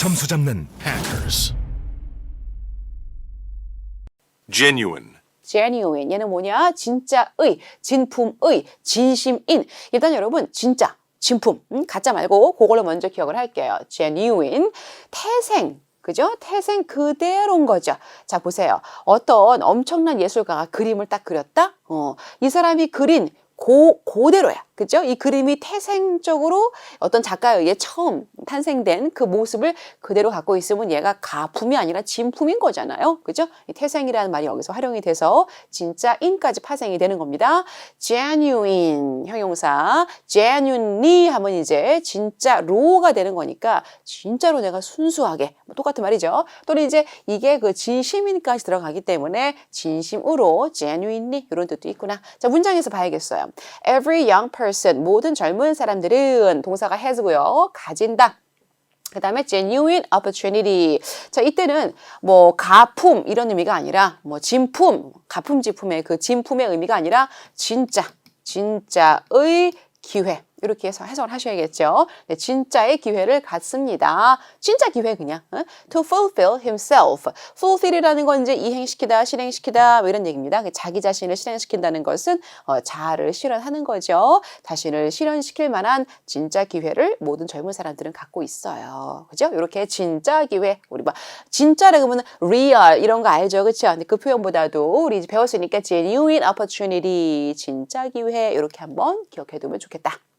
점수 잡는 hackers. genuine, genuine 얘는 뭐냐? 진짜의, 진품의, 진심인. 일단 여러분 진짜, 진품, 음, 가짜 말고 그걸로 먼저 기억을 할게요. genuine, 태생. 그죠? 태생 그대로인 거죠. 자, 보세요. 어떤 엄청난 예술가가 그림을 딱 그렸다? 어, 이 사람이 그린 고, 그대로야. 그죠? 이 그림이 태생적으로 어떤 작가에 의해 처음 탄생된 그 모습을 그대로 갖고 있으면 얘가 가품이 아니라 진품인 거잖아요. 그죠? 이 태생이라는 말이 여기서 활용이 돼서 진짜 인까지 파생이 되는 겁니다. genuine 형용사, genuinely 하면 이제 진짜로가 되는 거니까 진짜로 내가 순수하게 뭐 똑같은 말이죠. 또는 이제 이게 그 진심인까지 들어가기 때문에 진심으로 genuinely 이런 뜻도 있구나. 자, 문장에서 봐야겠어요. Every young person 모든 젊은 사람들은 동사가 has고요. 가진다. 그 다음에 genuine opportunity. 자, 이때는 뭐 가품 이런 의미가 아니라 뭐 진품, 가품지품의 그 진품의 의미가 아니라 진짜, 진짜의 기회. 이렇게 해서 해석을 하셔야겠죠. 네, 진짜의 기회를 갖습니다. 진짜 기회 그냥. 어? To fulfill himself. fulfill이라는 건 이제 이행시키다, 실행시키다 뭐 이런 얘기입니다. 자기 자신을 실행시킨다는 것은 어, 자아를 실현하는 거죠. 자신을 실현시킬 만한 진짜 기회를 모든 젊은 사람들은 갖고 있어요. 그죠? 이렇게 진짜 기회. 우리 막 진짜라고 하면 real 이런 거 알죠? 그렇죠? 근데 그 표현보다도 우리 이제 배웠으니까 genuine opportunity 진짜 기회 이렇게 한번 기억해 두면 좋겠다.